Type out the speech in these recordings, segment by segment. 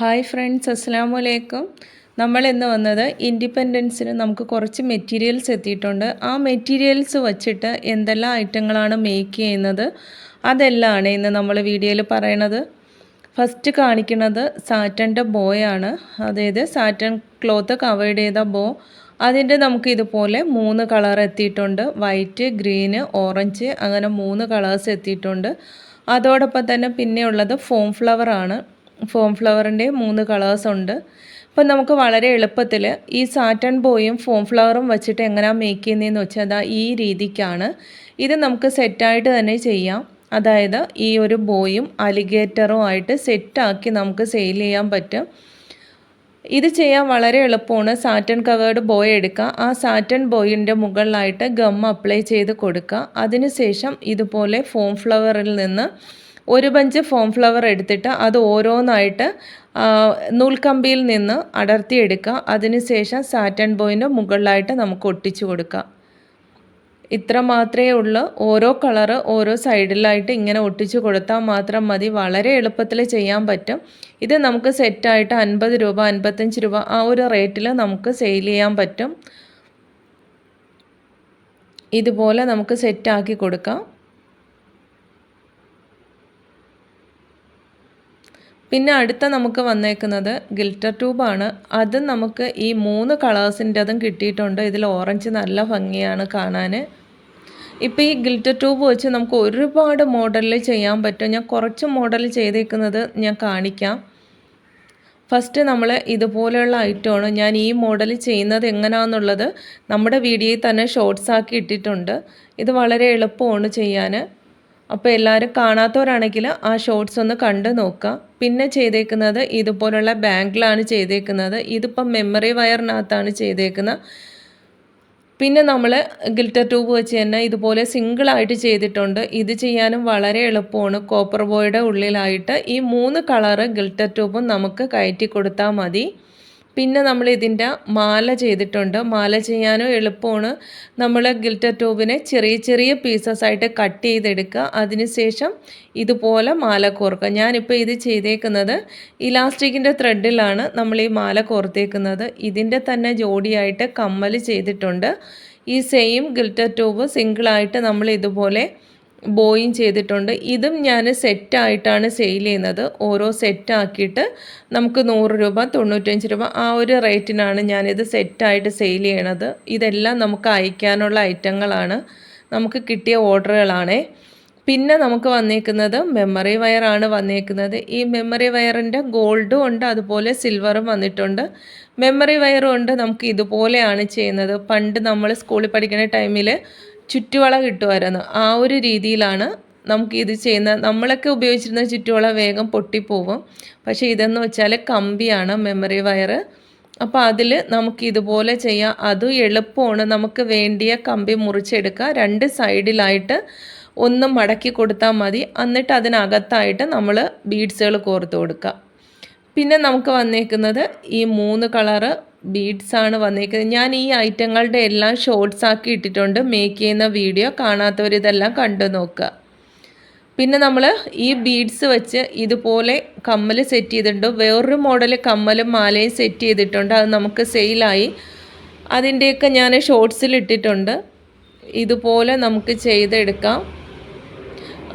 Hi friends അസ്സാം വലൈക്കും നമ്മൾ ഇന്ന് വന്നത് ഇൻഡിപെൻഡൻസിന് നമുക്ക് കുറച്ച് മെറ്റീരിയൽസ് എത്തിയിട്ടുണ്ട്. ആ മെറ്റീരിയൽസ് വച്ചിട്ട് എന്തെല്ലാം ഐറ്റങ്ങളാണ് മേക്ക് ചെയ്യുന്നത്? അതെല്ലാമാണ് ഇന്ന് നമ്മൾ വീഡിയോയിൽ പറയണത്. ഫസ്റ്റ് കാണിക്കുന്നത് സാറ്റന്റെ ബോയാണ്. അതായത് സാറ്റൻ ക്ലോത്ത് കവേർഡ് ചെയ്ത ബോ. അതിന്റെ നമുക്ക് ഇതുപോലെ മൂന്ന് കളർ എത്തിയിട്ടുണ്ട്. വൈറ്റ് ഗ്രീന് ഓറഞ്ച് അങ്ങനെ മൂന്ന് കളേഴ്സ് എത്തിയിട്ടുണ്ട്. അതോടൊപ്പം തന്നെ പിന്നെയുള്ളത് ഫോം ഫ്ലവർ ആണ്. ഫോം ഫ്ലവറിന്റെ മൂന്ന് കളേഴ്സ് ഉണ്ട്. അപ്പം നമുക്ക് വളരെ എളുപ്പത്തിൽ ഈ സാറ്റൺ ബോയും ഫോം ഫ്ലവറും വെച്ചിട്ട് എങ്ങനെയാണ് മേക്ക് ചെയ്യുന്നതെന്ന് വെച്ചാൽ അതാ ഈ രീതിക്കാണ്. ഇത് നമുക്ക് സെറ്റായിട്ട് തന്നെ ചെയ്യാം. അതായത് ഈ ഒരു ബോയും അലിഗേറ്ററും ആയിട്ട് സെറ്റാക്കി നമുക്ക് സെയിൽ ചെയ്യാൻ പറ്റും. ഇത് ചെയ്യാൻ വളരെ എളുപ്പമാണ്. സാറ്റൺ കവേർഡ് ബോയ് എടുക്കുക. ആ സാറ്റൻ ബോയിന്റെ മുകളിലായിട്ട് ഗം അപ്ലൈ ചെയ്ത് കൊടുക്കുക. അതിനുശേഷം ഇതുപോലെ ഫോം ഫ്ലവറിൽ നിന്ന് ഒരു ബഞ്ച് ഫോം ഫ്ലവർ എടുത്തിട്ട് അത് ഓരോന്നായിട്ട് നൂൽക്കമ്പിയിൽ നിന്ന് അടർത്തിയെടുക്കുക. അതിനുശേഷം സാറ്റൻ ബോയിന്റെ മുകളിലായിട്ട് നമുക്ക് ഒട്ടിച്ചു കൊടുക്കാം ഇത്ര മാത്രമേ ഉള്ളൂ. ഓരോ കളറ് ഓരോ സൈഡിലായിട്ട് ഇങ്ങനെ ഒട്ടിച്ചു കൊടുത്താൽ മാത്രം മതി. വളരെ എളുപ്പത്തിൽ ചെയ്യാൻ പറ്റും. ഇത് നമുക്ക് സെറ്റായിട്ട് അൻപത് രൂപ അൻപത്തഞ്ച് രൂപ ആ ഒരു റേറ്റിൽ നമുക്ക് സെയിൽ ചെയ്യാൻ പറ്റും. ഇതുപോലെ നമുക്ക് സെറ്റാക്കി കൊടുക്കാം. പിന്നെ അടുത്ത നമുക്ക് വന്നേക്കുന്നത് ഗിൽറ്റർ ട്യൂബാണ്. അത് നമുക്ക് ഈ മൂന്ന് കളേഴ്സിന്റെതും കിട്ടിയിട്ടുണ്ട്. ഇതിൽ ഓറഞ്ച് നല്ല ഭംഗിയാണ് കാണാൻ. ഇപ്പോൾ ഈ ഗിൽറ്റർ ട്യൂബ് വെച്ച് നമുക്ക് ഒരുപാട് മോഡലിൽ ചെയ്യാൻ പറ്റും. ഞാൻ കുറച്ച് മോഡൽ ചെയ്തേക്കുന്നത് ഞാൻ കാണിക്കാം. ഫസ്റ്റ് നമ്മൾ ഇതുപോലെയുള്ള ഐറ്റമാണ്. ഞാൻ ഈ മോഡൽ ചെയ്യുന്നത് എങ്ങനെയാണെന്നുള്ളത് നമ്മുടെ വീഡിയോയിൽ തന്നെ ഷോർട്സ് ആക്കി ഇട്ടിട്ടുണ്ട്. ഇത് വളരെ എളുപ്പമാണ് ചെയ്യാൻ. അപ്പോൾ എല്ലാവരും കാണാത്തവരാണെങ്കിൽ ആ ഷോർട്സ് ഒന്ന് കണ്ടു നോക്കുക. പിന്നെ ചെയ്തേക്കുന്നത് ഇതുപോലുള്ള ബാങ്കിലാണ് ചെയ്തേക്കുന്നത്. ഇതിപ്പം മെമ്മറി വയറിനകത്താണ് ചെയ്തേക്കുന്നത്. പിന്നെ നമ്മൾ ഗിൽറ്റർ ട്യൂബ് വെച്ച് തന്നെ ഇതുപോലെ സിംഗിളായിട്ട് ചെയ്തിട്ടുണ്ട്. ഇത് ചെയ്യാനും വളരെ എളുപ്പമാണ്. കോപ്പർ ബോയുടെ ഉള്ളിലായിട്ട് ഈ മൂന്ന് കളറ് ഗിൽറ്റർ ട്യൂബും നമുക്ക് കയറ്റി കൊടുത്താൽ മതി. പിന്നെ നമ്മൾ ഇതിന്റെ മാല ചെയ്തിട്ടുണ്ട്. മാല ചെയ്യാനും എളുപ്പമാണ്. നമ്മൾ ഗിൽറ്റർ ട്യൂബിനെ ചെറിയ ചെറിയ പീസസ് ആയിട്ട് കട്ട് ചെയ്തെടുക്കുക. അതിനുശേഷം ഇതുപോലെ മാല കോർക്കുക. ഞാനിപ്പോൾ ഇത് ചെയ്തേക്കുന്നത് ഇലാസ്റ്റിക്കിന്റെ ത്രെഡിലാണ് നമ്മൾ ഈ മാല കോർത്തേക്കുന്നത്. ഇതിന്റെ തന്നെ ജോഡിയായിട്ട് കമ്മൽ ചെയ്തിട്ടുണ്ട്. ഈ സെയിം ഗിൽറ്റർ ട്യൂബ് സിംഗിളായിട്ട് നമ്മൾ ഇതുപോലെ ബോയിങ് ചെയ്തിട്ടുണ്ട്. ഇതും ഞാൻ സെറ്റായിട്ടാണ് സെയിൽ ചെയ്യുന്നത്. ഓരോ സെറ്റാക്കിയിട്ട് നമുക്ക് നൂറ് രൂപ തൊണ്ണൂറ്റഞ്ച് രൂപ ആ ഒരു റേറ്റിനാണ് ഞാനിത് സെറ്റായിട്ട് സെയിൽ ചെയ്യണത്. ഇതെല്ലാം നമുക്ക് അയക്കാനുള്ള ഐറ്റങ്ങളാണ്. നമുക്ക് കിട്ടിയ ഓർഡറുകളാണേ പിന്നെ നമുക്ക് വന്നേക്കുന്നത് മെമ്മറി വയറാണ് വന്നേക്കുന്നത്. ഈ മെമ്മറി വയറിന്റെ ഗോൾഡും ഉണ്ട് അതുപോലെ സിൽവറും വന്നിട്ടുണ്ട്. മെമ്മറി വയറും ഉണ്ട് നമുക്ക് ഇതുപോലെയാണ് ചെയ്യുന്നത്. പണ്ട് നമ്മൾ സ്കൂളിൽ പഠിക്കുന്ന ടൈമിൽ ചുറ്റുവള കിട്ടുമായിരുന്നു. ആ ഒരു രീതിയിലാണ് നമുക്ക് ഇത് ചെയ്യുന്ന നമ്മളൊക്കെ ഉപയോഗിച്ചിരുന്ന ചുറ്റുവള വേഗം പൊട്ടിപ്പോവും. പക്ഷേ ഇതെന്ന് വെച്ചാൽ കമ്പിയാണ് മെമ്മറി വയർ അപ്പോൾ അതിൽ നമുക്ക് ഇതുപോലെ ചെയ്യാം. അതും എളുപ്പമാണ്. നമുക്ക് വേണ്ടിയ കമ്പി മുറിച്ചെടുക്കുക. രണ്ട് സൈഡിലായിട്ട് ഒന്ന് മടക്കി കൊടുത്താൽ മതി. എന്നിട്ട് അതിനകത്തായിട്ട് നമ്മൾ ബീഡ്സുകൾ കോർത്ത് കൊടുക്കുക. പിന്നെ നമുക്ക് വന്നേക്കുന്നത് ഈ മൂന്ന് കളറ് ബീഡ്സ് ആണ് വന്നേക്കുന്നത്. ഞാൻ ഈ ഐറ്റങ്ങളുടെ എല്ലാം ഷോർട്സ് ആക്കി ഇട്ടിട്ടുണ്ട്. മേക്ക് ചെയ്യുന്ന വീഡിയോ കാണാത്തവർ ഇതെല്ലാം കണ്ടു നോക്കുക. പിന്നെ നമ്മൾ ഈ ബീഡ്സ് വെച്ച് ഇതുപോലെ കമ്മൽ സെറ്റ് ചെയ്തിട്ടുണ്ട്. വേറൊരു മോഡൽ കമ്മലും മാലയും സെറ്റ് ചെയ്തിട്ടുണ്ട്. അത് നമുക്ക് സെയിലായി അതിന്റെയൊക്കെ ഞാൻ ഷോർട്സിൽ ഇട്ടിട്ടുണ്ട്. ഇതുപോലെ നമുക്ക് ചെയ്തെടുക്കാം.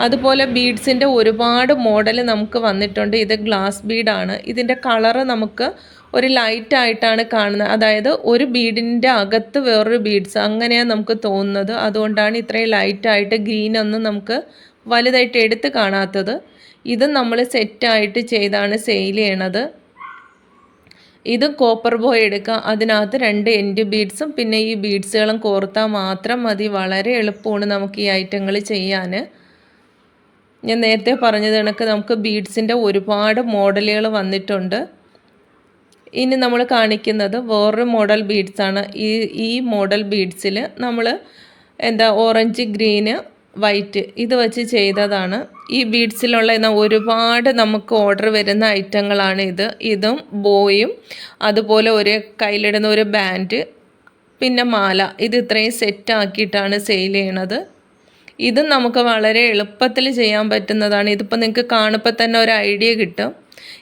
അതുപോലെ ബീഡ്സിന്റെ ഒരുപാട് മോഡൽ നമുക്ക് വന്നിട്ടുണ്ട്. ഇത് ഗ്ലാസ് ബീഡാണ് ഇതിന്റെ കളറ് നമുക്ക് ഒരു ലൈറ്റ് ആയിട്ടാണ് കാണുന്നത്. അതായത് ഒരു ബീഡിന്റെ അകത്ത് വേറൊരു ബീഡ്സ് അങ്ങനെയാണ് നമുക്ക് തോന്നുന്നത്. അതുകൊണ്ടാണ് ഇത്രയും ലൈറ്റായിട്ട് ഗ്രീനൊന്നും നമുക്ക് വലുതായിട്ട് എടുത്ത് കാണാത്തത്. ഇത് നമ്മൾ സെറ്റായിട്ട് ചെയ്താണ് സെയിൽ ചെയ്യണത്. ഇത് കോപ്പർ ബോയ് എടുക്കുക അതിനകത്ത് രണ്ട് എൻഡ് ബീഡ്സും പിന്നെ ഈ ബീഡ്സുകളും കോർത്താൽ മാത്രം മതി. വളരെ എളുപ്പമാണ് നമുക്ക് ഈ ഐറ്റങ്ങൾ ചെയ്യാൻ ഞാൻ നേരത്തെ പറഞ്ഞത് കണക്ക് നമുക്ക് ബീഡ്സിന്റെ ഒരുപാട് മോഡലുകൾ വന്നിട്ടുണ്ട്. ഇനി നമ്മൾ കാണിക്കുന്നത് വേറൊരു മോഡൽ ബീഡ്സാണ് ഈ ഈ മോഡൽ ബീഡ്സിൽ നമ്മൾ എന്താ ഓറഞ്ച് ഗ്രീന് വൈറ്റ് ഇത് വെച്ച് ചെയ്തതാണ്. ഈ ബീഡ്സിലുള്ള ഒരുപാട് നമുക്ക് ഓർഡർ വരുന്ന ഐറ്റങ്ങളാണ് ഇത്. ഇതും ബോയും അതുപോലെ ഒരു കയ്യിലിടുന്ന ഒരു ബാൻഡ് പിന്നെ മാല. ഇത് ഇത്രയും സെറ്റാക്കിയിട്ടാണ് സെയിൽ ചെയ്യണത്. ഇതും നമുക്ക് വളരെ എളുപ്പത്തിൽ ചെയ്യാൻ പറ്റുന്നതാണ്. ഇതിപ്പോൾ നിങ്ങൾക്ക് കാണുമ്പോൾ തന്നെ ഒരു ഐഡിയ കിട്ടും.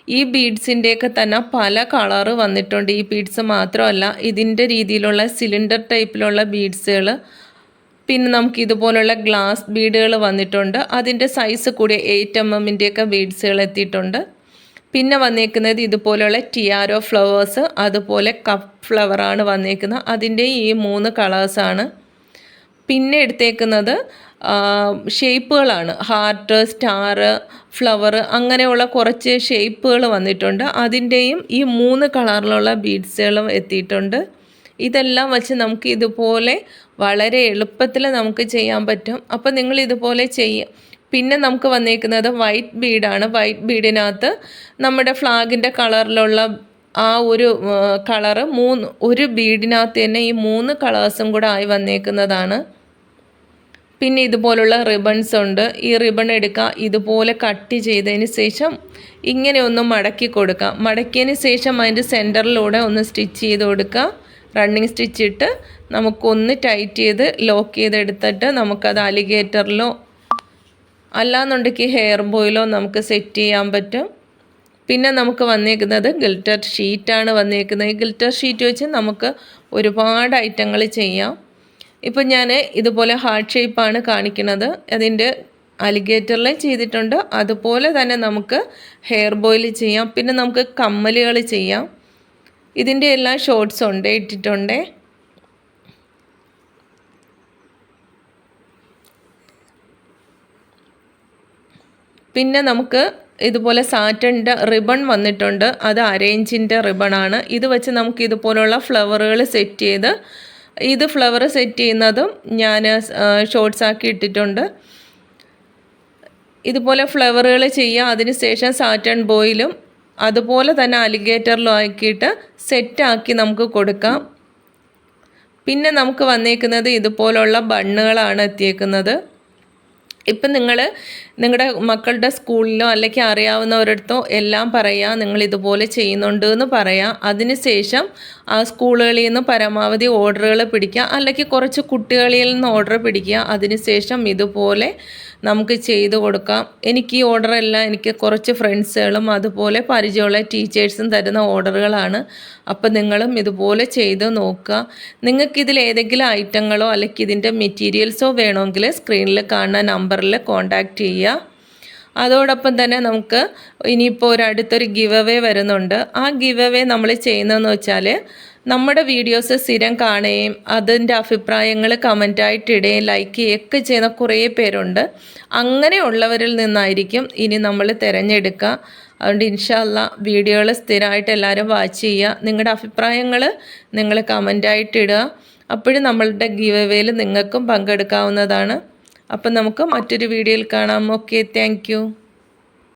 ഈ ബീഡ്സിന്റെയൊക്കെ തന്നെ പല കളറ് വന്നിട്ടുണ്ട്. ഈ ബീഡ്സ് മാത്രമല്ല ഇതിന്റെ രീതിയിലുള്ള സിലിണ്ടർ ടൈപ്പിലുള്ള ബീഡ്സുകൾ പിന്നെ നമുക്ക് ഇതുപോലുള്ള ഗ്ലാസ് ബീഡുകൾ വന്നിട്ടുണ്ട്. അതിന്റെ സൈസ് കൂടിയ എയ്റ്റ് എം എമ്മിന്റെയൊക്കെ ബീഡ്സുകൾ എത്തിയിട്ടുണ്ട്. പിന്നെ വന്നേക്കുന്നത് ഇതുപോലെയുള്ള ടിയാരോ ഫ്ലവേഴ്സ് അതുപോലെ കപ്പ് ഫ്ലവറാണ് വന്നേക്കുന്നത്. അതിന്റെ ഈ മൂന്ന് കളേഴ്സാണ് പിന്നെ എടുത്തേക്കുന്നത് ഷേപ്പുകളാണ്. ഹാർട്ട് സ്റ്റാർ ഫ്ലവർ അങ്ങനെയുള്ള കുറച്ച് ഷേപ്പുകൾ വന്നിട്ടുണ്ട്. അതിന്റെയും ഈ മൂന്ന് കളറിലുള്ള ബീഡ്സുകളും എത്തിയിട്ടുണ്ട്. ഇതെല്ലാം വച്ച് നമുക്ക് ഇതുപോലെ വളരെ എളുപ്പത്തിൽ നമുക്ക് ചെയ്യാൻ പറ്റും. അപ്പോൾ നിങ്ങൾ ഇതുപോലെ ചെയ്യുക പിന്നെ നമുക്ക് വന്നേക്കുന്നത് വൈറ്റ് ബീഡാണ്. വൈറ്റ് ബീഡിനകത്ത് നമ്മുടെ ഫ്ലാഗിന്റെ കളറിലുള്ള ആ ഒരു കളറ് മൂന്ന് ഒരു ബീഡിനകത്ത് തന്നെ ഈ മൂന്ന് കളേഴ്സും കൂടെ ആയി വന്നേക്കുന്നതാണ്. പിന്നെ ഇതുപോലുള്ള റിബൺസ് ഉണ്ട്. ഈ റിബൺ എടുക്കുക ഇതുപോലെ കട്ട് ചെയ്തതിന് ശേഷം ഇങ്ങനെ ഒന്ന് മടക്കി കൊടുക്കുക മടക്കിയതിന് ശേഷം അതിന്റെ സെന്ററിലൂടെ ഒന്ന് സ്റ്റിച്ച് ചെയ്ത് കൊടുക്കുക റണ്ണിങ് സ്റ്റിച്ച് ഇട്ട് നമുക്കൊന്ന് ടൈറ്റ് ചെയ്ത് ലോക്ക് ചെയ്തെടുത്തിട്ട് നമുക്കത് അലിഗേറ്ററിലോ അല്ലാന്നുണ്ടെങ്കിൽ ഹെയർ ബോയിലോ നമുക്ക് സെറ്റ് ചെയ്യാൻ പറ്റും. പിന്നെ നമുക്ക് വന്നേക്കുന്നത് ഗിൽറ്റർ ഷീറ്റാണ് വന്നേക്കുന്നത്. ഈ ഗിൽറ്റർ ഷീറ്റ് വെച്ച് നമുക്ക് ഒരുപാട് ഐറ്റങ്ങൾ ചെയ്യാം. ഇപ്പം ഞാൻ ഇതുപോലെ ഹാർട്ട് ഷേപ്പാണ് കാണിക്കുന്നത്. അതിന്റെ അലിഗേറ്ററിൽ ചെയ്തിട്ടുണ്ട്. അതുപോലെ തന്നെ നമുക്ക് ഹെയർ ബോയിൽ ചെയ്യാം. പിന്നെ നമുക്ക് കമ്മലുകൾ ചെയ്യാം. ഇതിന്റെ എല്ലാ ഷോർട്സ് ഉണ്ട് ഇട്ടിട്ടുണ്ട്. പിന്നെ നമുക്ക് ഇതുപോലെ സാറ്റന്റെ റിബൺ വന്നിട്ടുണ്ട്. അത് അരേഞ്ചിന്റെ റിബണാണ്. ഇത് വെച്ച് നമുക്ക് ഇതുപോലുള്ള ഫ്ലവറുകൾ സെറ്റ് ചെയ്ത് ഇത് ഫ്ലവർ സെറ്റ് ചെയ്യുന്നതും ഞാൻ ഷോർട്സ് ആക്കി ഇട്ടിട്ടുണ്ട്. ഇതുപോലെ ഫ്ലവറുകൾ ചെയ്യുക അതിനുശേഷം സാറ്റൺ ബോയിലും അതുപോലെ തന്നെ അലിഗേറ്ററിലും ആക്കിയിട്ട് സെറ്റാക്കി നമുക്ക് കൊടുക്കാം. പിന്നെ നമുക്ക് വന്നേക്കുന്നത് ഇതുപോലുള്ള ബണ്ണുകളാണ് എത്തിയേക്കുന്നത്. ഇപ്പം നിങ്ങൾ നിങ്ങളുടെ മക്കളുടെ സ്കൂളിലോ അല്ലെങ്കിൽ അറിയാവുന്നവരടുത്തോ എല്ലാം പറയുക നിങ്ങൾ ഇതുപോലെ ചെയ്യുന്നുണ്ട് എന്ന് പറയാം. അതിനുശേഷം ആ സ്കൂളുകളിൽ നിന്ന് പരമാവധി ഓർഡറുകൾ പിടിക്കുക. അല്ലെങ്കിൽ കുറച്ച് കുട്ടികളിൽ നിന്ന് ഓർഡർ പിടിക്കുക. അതിനുശേഷം ഇതുപോലെ നമുക്ക് ചെയ്തു കൊടുക്കാം. എനിക്ക് ഈ ഓർഡറെല്ലാം എനിക്ക് കുറച്ച് ഫ്രണ്ട്സുകളും അതുപോലെ പരിചയമുള്ള ടീച്ചേഴ്സും തരുന്ന ഓർഡറുകളാണ്. അപ്പോൾ നിങ്ങളും ഇതുപോലെ ചെയ്ത് നോക്കുക. നിങ്ങൾക്കിതിൽ ഏതെങ്കിലും ഐറ്റങ്ങളോ അല്ലെങ്കിൽ ഇതിന്റെ മെറ്റീരിയൽസോ വേണമെങ്കിൽ സ്ക്രീനിൽ കാണുന്ന നമ്പറിൽ കോൺടാക്റ്റ് ചെയ്യുക. അതോടൊപ്പം തന്നെ നമുക്ക് ഇനിയിപ്പോൾ ഒരു അടുത്തൊരു ഗിവ് അവേ വരുന്നുണ്ട്. ആ ഗിവ് അവേ നമ്മൾ ചെയ്യുന്നതെന്ന് വെച്ചാൽ നമ്മുടെ വീഡിയോസ് സ്ഥിരം കാണുകയും അതിന്റെ അഭിപ്രായങ്ങൾ കമന്റായിട്ട് ഇടുകയും ലൈക്ക് ചെയ്യുകയൊക്കെ ചെയ്യുന്ന കുറേ പേരുണ്ട്. അങ്ങനെയുള്ളവരിൽ നിന്നായിരിക്കും ഇനി നമ്മൾ തിരഞ്ഞെടുക്കുക. അതുകൊണ്ട് ഇൻഷാല്ല വീഡിയോകൾ സ്ഥിരമായിട്ട് എല്ലാവരും വാച്ച് ചെയ്യുക. നിങ്ങളുടെ അഭിപ്രായങ്ങൾ നിങ്ങൾ കമന്റായിട്ട് ഇടുക അപ്പോഴും നമ്മളുടെ ഗീവ് വേയിൽ നിങ്ങൾക്കും പങ്കെടുക്കാവുന്നതാണ്. അപ്പം നമുക്ക് മറ്റൊരു വീഡിയോയിൽ കാണാം. Okay thank